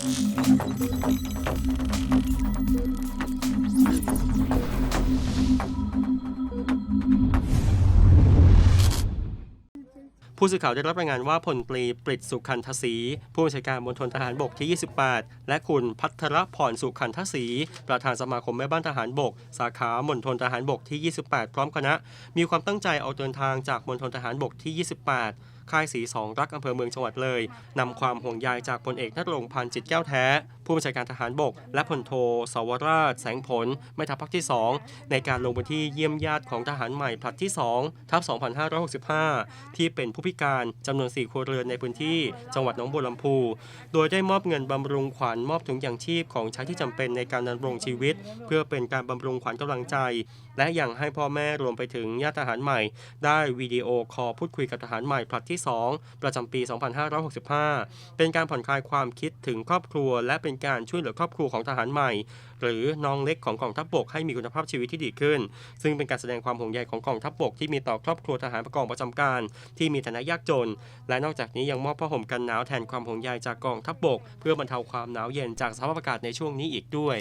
Thank you. ผู้สื่อข่าวได้รับรายงานว่าพลตรีปริตสุขันทศรีผู้บัญชาการมณฑลทหารบกที่ 28 และคุณพัทรพรสุขันทศรีประธานสมาคมแม่บ้านทหารบก สาขามณฑลทหารบกที่ 28 พร้อมคณะ มีความตั้งใจออกเดินทางจากมณฑลทหารบกที่ 28ค่ายสีสองรักอำเภอเมืองจังหวัดเลยนำความห่วงใยจากพลเอกนรงค์พันจิตแก้วแท้ ผู้บัญชาการทหารบก และพลโทสวราช แสงผลแม่ทัพภาคที่ 2 ในการลงพื้นที่เยี่ยมญาติของทหารใหม่ผลัดที่ 2 ทัพ 2565 ที่เป็นผู้พิการจำนวน 4 ครัวเรือนในพื้นที่จังหวัดหนองบัวลำพู โดยได้มอบเงินบำรุงขวัญมอบถุงยางชีพของใช้ที่จำเป็นในการดำรงชีวิต เพื่อเป็นการบำรุงขวัญกำลังใจ และยังให้พ่อแม่รวมไปถึงญาติทหารใหม่ ได้วิดีโอคอลพูดคุยกับทหารใหม่ผลัดที่ 2 ประจำปี 2565 เป็นการผ่อนคลายความคิดถึงครอบครัว และเป็นการช่วยเหลือครอบครัวของทหารใหม่ หรือน้องเล็กของกองทัพบกให้มีคุณภาพชีวิตที่ดีขึ้น ซึ่งเป็นการแสดงความห่วงใยของกองทัพบกที่มีต่อครอบครัวทหารประกองประจำการ ที่มีฐานะยากจน และนอกจากนี้ยังมอบผ้าห่มกันหนาวแทนความห่วงใยจากกองทัพบกเพื่อบรรเทาความหนาวเย็นจากสภาพอากาศในช่วงนี้อีกด้วย